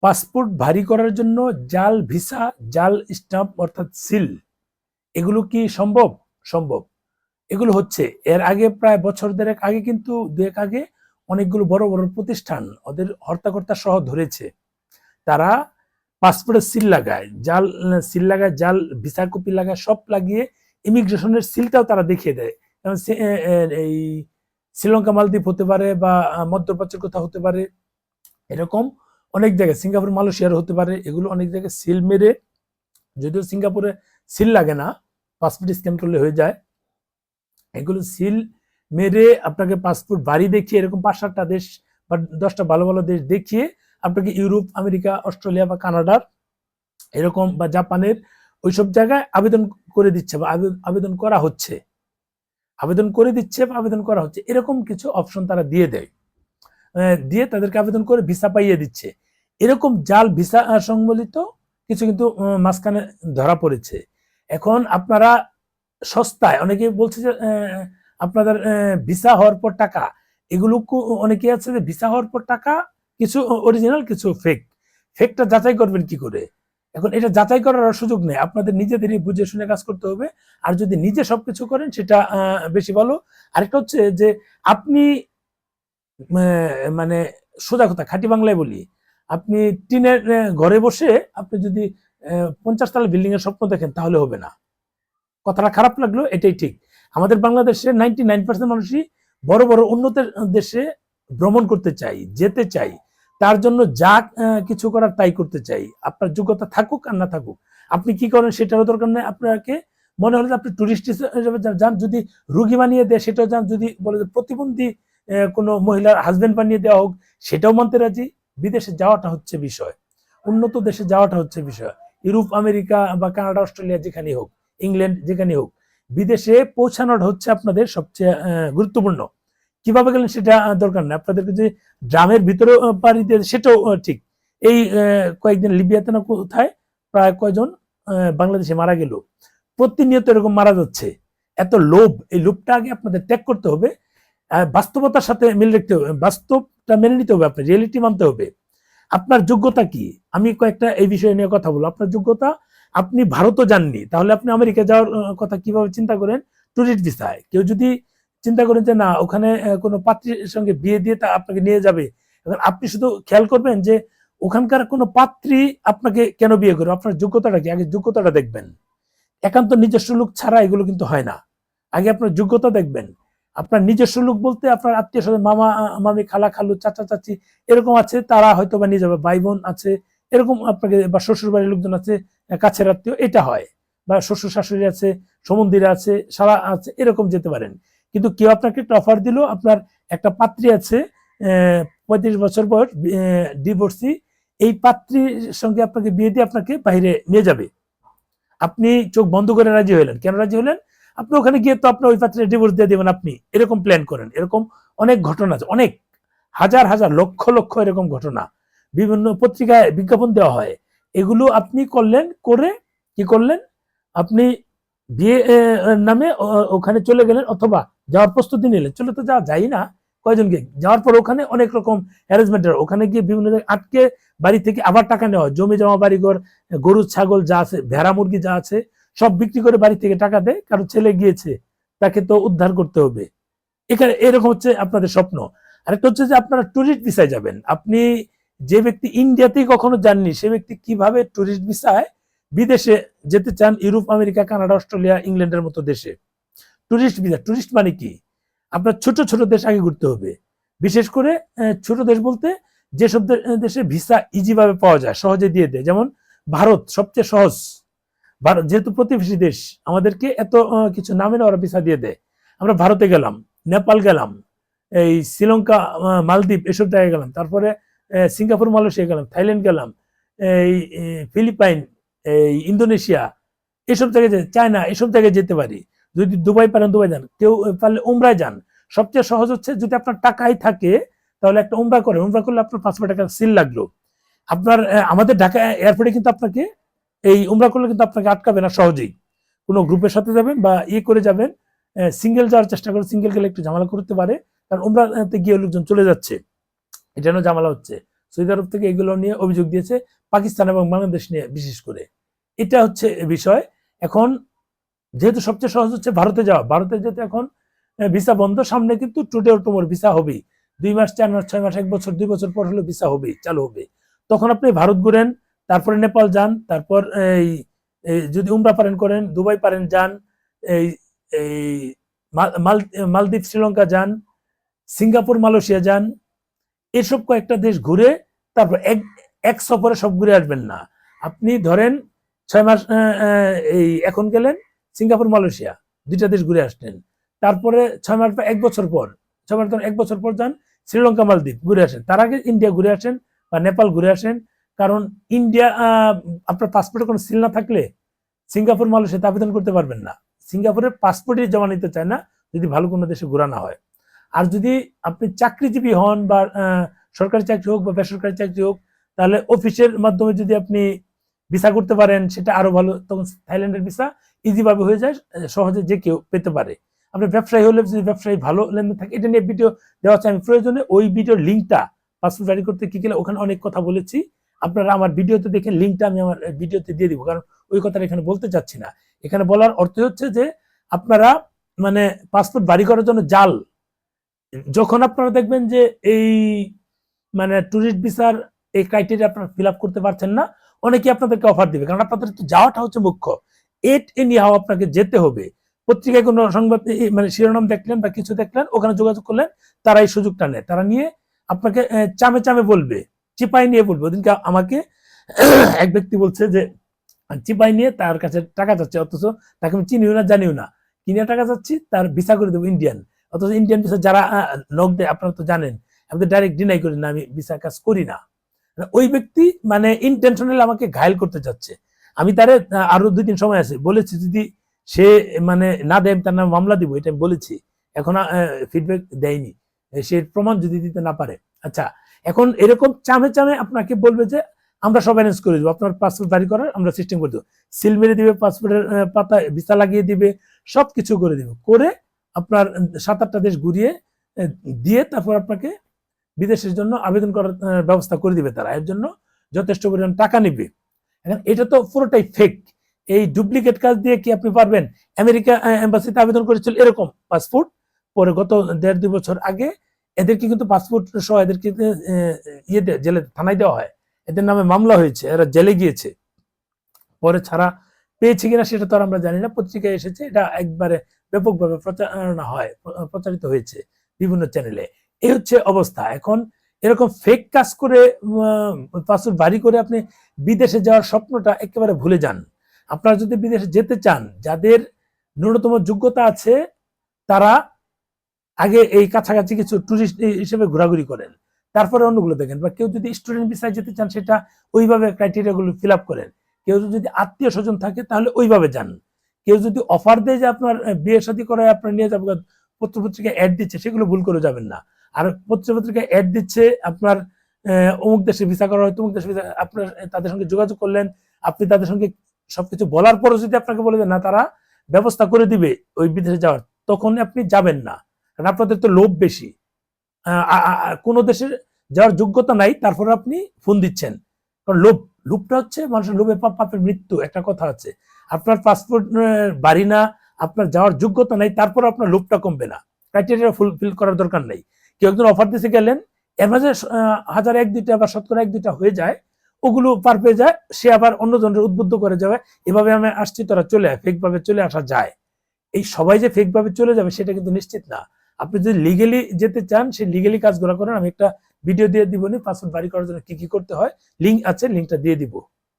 Passport ভারী করার জন্য জাল, ভিসা, জাল স্টাম্প অর্থাৎ সিল, এগুলো কি সম্ভব? সম্ভব। এগুলো হচ্ছে, এর আগে প্রায় বছর দেড়েক আগে কিন্তু দুয়েক আগে অনেকগুলো বড় বড় প্রতিষ্ঠান ওদের হর্তাকর্তা সহ ধরেছে। তারা পাসপোর্টের সিল লাগায়, জাল, সিল লাগায়, জাল ভিসা কপি লাগায়, সব লাগিয়ে ইমিগ্রেশনের সিলটাও তারা দেখিয়ে দেয়। এ- এই শ্রীলঙ্কা, মালদ্বীপ হতে পারে বা মধ্যপ্রাচ্যের কোথাও হতে পারে। এরকম অনেক জায়গায়, সিঙ্গাপুর মালয়েশিয়ার হতে পারে, এগুলো অনেক জায়গায় সিল মেরে, যদিও সিঙ্গাপুরে সিল লাগে না পাসপোর্ট স্ক্যান করলে হয়ে যায়। এগুলো সিল মেরে আপনাকে পাসপোর্ট বাড়ি দেখিয়ে, এরকম পাঁচ সাতটা দেশ বা দশটা ভালো ভালো দেশ দেখিয়ে আপনাকে ইউরোপ, আমেরিকা, অস্ট্রেলিয়া বা কানাডার, এরকম বা জাপানের ওইসব জায়গায় আবেদন করে দিচ্ছে বা আবে- আবেদন করা হচ্ছে। আবেদন করে দিচ্ছে বা আবেদন করা হচ্ছে, এরকম কিছু অপশন তারা দিয়ে দেয়। দিয়ে তাদেরকে আবেদন করে ভিসা পাইয়ে দিচ্ছে। এরকম জাল ভিসা আহ, সংবলিত কিছু কিন্তু মাঝখানে ধরা পড়েছে। এখন আপনারা সস্তায় অনেকে বলছে যে আপনাদের ভিসা হওয়ার পর টাকা। এগুলো অনেকে আছে যে ভিসা হওয়ার পর টাকা কিছু অরিজিনাল কিছু ফেক ফেকটা যাচাই করবেন কি করে? এখন এটা যাচাই করার সুযোগ নেই। আপনাদের নিজেদেরই বুঝে শুনে কাজ করতে হবে। আর যদি নিজে সবকিছু করেন সেটা বেশি ভালো। আরেকটা হচ্ছে যে আপনি মানে সোজা কথা, খাঁটি বাংলায় বলি। আপনি টিনের ঘরে বসে আপনি যদি পঞ্চাশ তলা বিল্ডিং এর স্বপ্ন দেখেন, তাহলে হবে না। কথাটা খারাপ লাগল, এটাই ঠিক। আমাদের বাংলাদেশে নাইনটি নাইন পার্সেন্ট মানুষই বড় বড় উন্নত দেশে ভ্রমণ করতে চাই, যেতে চাই। তার জন্য যা কিছু করার তাই করতে চাই। আপনার যোগ্যতা থাকুক আর না থাকুক। আপনি কি করেন সেটারও দরকার নেই আপনাকে। মনে হলো যে আপনি টুরিস্ট হিসেবে যান, যদি রুগী বানিয়ে দেয় সেটাও যান, যদি বলে যে প্রতিবন্ধী কোনো মহিলার হাজবেন্ড বানিয়ে দেওয়া হোক, সেটাও মানতে রাজি। বিদেশে যাওয়াটা হচ্ছে বিষয়। উন্নত দেশে যাওয়াটা হচ্ছে বিষয়। ইউরোপ, আমেরিকা বা কানাডা, অস্ট্রেলিয়া যেখানেই হোক, ইংল্যান্ড যেখানেই হোক, বিদেশে পৌঁছানোটা হচ্ছে আপনাদের সবচেয়ে গুরুত্বপূর্ণ। কীভাবে গেলেন সেটা দরকার নেই। আপনাদেরকে যে ড্রামের ভিতরে পাড়ি দিয়ে, সেটাও ঠিক। এই কয়েকদিন লিবিয়াতে না কোথায়, প্রায় কয়জন বাংলাদেশে মারা গেল। প্রতিনিয়ত এরকম মারা যাচ্ছে। এত লোভ, এই লোভটা আগে আপনাদের ত্যাগ করতে হবে। বাস্তবতার সাথে মিল রাখতে হবে, বাস্তবটা মেনে নিতে হবে আপনার রিয়েলিটি মানতে হবে। আপনার যোগ্যতা কি? আমি কয়েকটা এই বিষয় নিয়ে কথা বলব। আপনার যোগ্যতা, আপনি ভারতও যাননি, তাহলে আপনি আমেরিকা যাওয়ার কথা কীভাবে চিন্তা করেন? টুরিস্ট ভিসায় কেউ যদি চিন্তা করেন যে না, ওখানে কোনো পাত্রীর সঙ্গে বিয়ে দিয়ে তা আপনাকে নিয়ে যাবে, এখন আপনি শুধু খেয়াল করবেন যে ওখানকার কোনো পাত্রী আপনাকে কেন বিয়ে করবে? আপনার যোগ্যতাটা কি? আগে যোগ্যতাটা দেখবেন। একান্ত নিজস্ব লোক ছাড়া এগুলো কিন্তু হয় না। আগে আপনার যোগ্যতা দেখবেন। আপনার নিজস্ব লোক বলতে আপনার আত্মীয় স্বজন, মামা, মামি, খালা, খালু, চাচা, চাচি, এরকম আছে, তারা হয়তো বা নিয়ে যাবে ভাই বোন আছে, এরকম আপনাকে, বা শ্বশুর বাড়ির লোকজন আছে, কাছের আত্মীয়, এটা হয়। বা শ্বশুর শাশুড়ি আছে, সমন্দিরে আছে, সারা আছে, এরকম যেতে পারেন। কিন্তু কেউ আপনাকে একটা অফার দিল, আপনার একটা পাত্রী আছে পঁয়ত্রিশ বছর বয়স ডিভোর্সি এই পাত্রীর সঙ্গে আপনাকে বিয়ে দিয়ে আপনাকে বাইরে নিয়ে যাবে। আপনি চোখ বন্ধ করে রাজি হলেন। কেন রাজি হলেন? আপনি ওখানে গিয়ে তো আপনার ওই পাত্রে ডিভোর্স দিয়ে দেবেন আপনি। এরকম প্ল্যান করেন। এরকম অনেক ঘটনা আছে। অনেক, হাজার হাজার, লক্ষ লক্ষ এরকম ঘটনা। বিভিন্ন পত্রিকায় বিজ্ঞাপন দেওয়া হয়। এগুলো আপনি করলেন, করে কি করলেন? আপনি বিয়ে নামে ওখানে চলে গেলেন অথবা যাওয়ার প্রস্তুতি নিলেন। চলে তো যাওয়া যায় না। কয়জনকে? যাওয়ার পর ওখানে অনেক রকম অ্যারেঞ্জমেন্টের ওখানে গিয়ে বিভিন্ন জায়গায় আটকে বাড়ি থেকে আবার টাকা নেওয়া। জমি জমা বাড়িঘর, গরু, ছাগল যা আছে, ভেড়া, মুরগি যা আছে। সব বিক্রি করে বাড়ি থেকে টাকা দেয়, কারণ ছেলে গিয়েছে, তাকে তো উদ্ধার করতে হবে। এখানে এরকম হচ্ছে আপনাদের স্বপ্ন। আরেকটা হচ্ছে যে আপনারা টুরিস্ট ভিসায় যাবেন। আপনি যে ব্যক্তি ইন্ডিয়াতেই কখনো যাননি, সে ব্যক্তি কীভাবে টুরিস্ট ভিসায় বিদেশে যেতে চান? ইউরোপ, আমেরিকা, কানাডা, অস্ট্রেলিয়া, ইংল্যান্ডের মতো দেশে। টুরিস্ট ভিসা টুরিস্ট মানে কি? আপনার ছোট ছোট দেশ আগে ঘুরতে হবে। বিশেষ করে ছোট দেশ বলতে যেসব দেশে ভিসা ইজিভাবে পাওয়া যায়, সহজে দিয়ে দেয়। যেমন ভারত সবচেয়ে সহজ। ভারত যেহেতু প্রতিবেশী দেশ, আমাদেরকে এত কিছু নামে ওরা ভিসা দিয়ে দেয়। আমরা ভারতে গেলাম, নেপাল গেলাম, এই শ্রীলঙ্কা মালদ্বীপ এসব জায়গায় গেলাম। তারপরে সিঙ্গাপুর, মালয়েশিয়া গেলাম, থাইল্যান্ড গেলাম, এই ফিলিপাইন, এই, ইন্দোনেশিয়া, এসব জায়গায় চায়না, এসব জায়গায় যেতে পারি। যদি দুবাই পারেন, দুবাই যান। কেউ পারলে উমরায় যান। সবচেয়ে সহজ হচ্ছে যদি আপনার টাকাই থাকে, তাহলে একটা উমরা করে উমরা করলে আপনার পাঁচশো টাকা সিল লাগল। আপনার আমাদের ঢাকা এয়ারপোর্টে কিন্তু আপনাকে এই উমরা করলে কিন্তু আপনাকে আটকাবে না সহজেই। কোনো গ্রুপের সাথে যাবেন বা ইয়ে করে যাবেন সিঙ্গেল যাওয়ার চেষ্টা করে সিঙ্গেল গেলে একটু ঝামেলা করতে পারে, কারণ উমরাতে গিয়ে লোকজন চলে যাচ্ছে। এটা যেন ঝামেলা হচ্ছে। সৌদি আরব থেকে এগুলো নিয়ে অভিযোগ দিয়েছে, পাকিস্তান এবং বাংলাদেশ নিয়ে বিশেষ করে। এটা হচ্ছে বিষয়। এখন যেহেতু সবচেয়ে সহজ হচ্ছে ভারতে যাওয়া। ভারতে যেতে এখন ভিসা বন্ধ, সামনে কিন্তু টুডে তোমার ভিসা হবেই। দুই মাস, চার মাস, ছয় মাস, এক বছর, দুই বছর পর হলে ভিসা হবেই, চালু হবে। তখন আপনি ভারত ঘুরেন তারপরে নেপাল যান, তারপর এই যদি উমরা পারেন করেন, দুবাই পারেন, যান, এই এই মাল- মাল- মালদ্বীপ, শ্রীলঙ্কা যান, সিঙ্গাপুর, মালয়েশিয়া যান, এসব কয়েকটা দেশ ঘুরে তারপর এক এক সফরে সব ঘুরে আসবেন না। আপনি ধরেন ছয় মাস এই এখন গেলেন সিঙ্গাপুর, মালয়েশিয়া, দুইটা দেশ ঘুরে আসলেন। তারপরে ছয় মাস বা এক বছর পর, ছয় মাস এক বছর পর যান, শ্রীলঙ্কা, মালদ্বীপ ঘুরে আসেন। তার আগে ইন্ডিয়া ঘুরে আসেন বা নেপাল ঘুরে আসেন। কারণ ইন্ডিয়া আপনার পাসপোর্টে কোনো সিল না থাকলে সিঙ্গাপুর মালয়েশিয়াতে আবেদন করতে পারবেন না। সিঙ্গাপুরের পাসপোর্টই জমা নিতে চায় না যদি ভালো কোনো দেশে ঘোরা না হয়। আর যদি আপনি চাকরিজীবী হন বা সরকারি চাকরি হোক বা বেসরকারি চাকরি হোক, তাহলে অফিসের মাধ্যমে যদি আপনি ভিসা করতে পারেন, সেটা আরও ভালো। তখন থাইল্যান্ডের ভিসা ইজিভাবে হয়ে যায় সহজে যে কেউ পেতে পারে। আপনি ব্যবসায়ী হলে যদি ব্যবসায়ী ভালো লেনদেন থাকে, এটা নিয়ে ভিডিও দেওয়া আছে আমি প্রয়োজনে। ওই ভিডিওর লিঙ্কটা পাসপোর্ট জারি করতে কি গেলে ওখানে অনেক কথা বলেছি। আপনারা আমার ভিডিওতে দেখে লিঙ্কটা আমি আমার ভিডিওতে দিয়ে দিব, কারণ ওই কথাটা এখানে বলতে চাচ্ছি না। এখানে বলার অর্থ হচ্ছে যে আপনারা মানে পাসপোর্ট বাড়ি করার জন্য জাল, যখন আপনারা দেখবেন যে এই মানে ট্যুরিস্ট ভিসার এই ক্রাইটেরিয়া আপনারা ফিল আপ করতে পারছেন না, অনেকে আপনাদেরকে অফার দিবে, কারণ আপনাদের তো যাওয়াটা হচ্ছে মুখ্য। এট এনি হাও আপনাকে যেতে হবে। পত্রিকায় কোনো সংবাদ মানে শিরোনাম দেখলেন বা কিছু দেখলেন, ওখানে যোগাযোগ করলেন, তারা এই সুযোগটা নেয়। তারা নিয়ে আপনাকে চামে চামে বলবে। চিপাই নিয়ে বলবে। ওদিনকে আমাকে এক ব্যক্তি বলছে যে, চিপাই নিয়ে তার কাছে টাকা যাচ্ছে, অথচ তাকে আমি চিনিও না, জানিও না। কিনে টাকা যাচ্ছি? তার ভিসা করে দেবো ইন্ডিয়ান অথচ ইন্ডিয়ান ভিসা যারা নক দেয়, আপনারা তো জানেন আপনি ডাইরেক্ট ডিনাই করেন না আমি ভিসা কাজ করি না। মানে ওই ব্যক্তি মানে ইন্টেনশনালি আমাকে ঘায়ল করতে চাচ্ছে আমি তারে আরও দুই দিন সময় আছে, বলেছি, যদি সে মানে না দেয় তার নামে মামলা দিব। এটা আমি বলেছি। এখন ফিডব্যাক দেয়নি। সে প্রমাণ যদি দিতে না পারে। আচ্ছা এখন এরকম চামে চামে আপনাকে বলবে যে, আমরা সব অ্যারেঞ্জ করে দেবো। আপনার পাসপোর্ট জারি করার আমরা সিস্টেম করে দেবো। সিল মেরে দিবে পাসপোর্টের পাতা, ভিসা লাগিয়ে দিবে সব কিছু করে দিবে। করে আপনার সাত আটটা দেশ ঘুরিয়ে দিয়ে তারপর আপনাকে বিদেশের জন্য আবেদন করার ব্যবস্থা করে দিবে তারা। এর জন্য যথেষ্ট পরিমাণ টাকা নিবে। এখন এটা তো পুরোটাই ফেক এই ডুপ্লিকেট কাজ দিয়ে কি আপনি পারবেন? আমেরিকা এম্বাসিতে আবেদন করেছিল এরকম পাসপোর্ট পরে গত দেড় দুই বছর আগে এদেরকে কিন্তু পাসপোর্ট সহ এদেরকে ইয়ে জেলে, থানায় দেওয়া হয়। এদের নামে মামলা হয়েছে, এরা জেলে গিয়েছে। পরে ছাড়া পেয়েছে কিনা সেটা তো আর আমরা জানি না। পত্রিকায় এসেছে, এটা একবারে ব্যাপকভাবে প্রচারণা হয় প্রচারিত হয়েছে বিভিন্ন চ্যানেলে এই হচ্ছে অবস্থা। এখন এরকম ফেক কাজ করে পাসপোর্ট বাড়ি করে আপনি বিদেশে যাওয়ার স্বপ্নটা একেবারে ভুলে যান। আপনারা যদি বিদেশে যেতে চান, যাদের ন্যূনতম যোগ্যতা আছে, তারা আগে এই কাছাকাছি কিছু টুরিস্ট হিসেবে ঘোরাঘুরি করেন। তারপরে অন্যগুলো দেখেন। বা কেউ যদি স্টুডেন্ট ভিসায় যেতে চান, সেটা ওইভাবে ক্রাইটেরিয়া গুলো ফিল আপ করেন। কেউ যদি আত্মীয় স্বজন থাকে, তাহলে ওইভাবে যান। কেউ যদি অফার দেয় যে আপনার বিয়ে শাদী করে আপনার নিয়ে যাব পত্র পত্রিকায় অ্যাড দিচ্ছে, সেগুলো ভুল করে যাবেন না। আর পত্র পত্রিকায় অ্যাড দিচ্ছে, আপনার অমুক দেশে ভিসা করা হয় তমুক দেশে ভিসা আপনার তাদের সঙ্গে যোগাযোগ করলেন, আপনি তাদের সঙ্গে সবকিছু বলার পরও যদি আপনাকে বলে দেন, না, তারা ব্যবস্থা করে দিবে ওই বিদেশে যাওয়ার, তখন আপনি যাবেন না। কারণ আপনাদের তো লোভ বেশি। কোনো দেশে যাওয়ার যোগ্যতা নাই তারপর আপনি ফোন দিচ্ছেন। কারণ লোভ, লোভটা হচ্ছে মানুষের লোভে পাপ পাপের মৃত্যু, একটা কথা আছে। আপনার পাসপোর্ট বাড়ি না, আপনার যাওয়ার যোগ্যতা নাই তারপর আপনার লোভটা কমবে না। ক্রাইটেরিয়া ফুলফিল করার দরকার নেই। কেউ একজন অফার দিতে গেলেন এর মাঝে হাজার এক দুইটা বা শতকরা এক দুইটা হয়ে যায়, ওগুলো পার পেয়ে যায়, সে আবার অন্য জনের উদ্বুদ্ধ করে যাবে, এভাবে আমি আসছি, তারা চলে আয় ফেক ভাবে চলে আসা যায়। এই সবাই যে ফেক ভাবে চলে যাবে, সেটা কিন্তু নিশ্চিত না। আপনি যদি লিগেলি যেতে চান, সেই লিগেলি কাজগুলো করেন। আমি একটা ভিডিও দিয়ে দিব নি পাসপোর্ট বাড়ি করার জন্য কি কি করতে হয় লিঙ্ক আছে লিঙ্কটা দিয়ে দিব।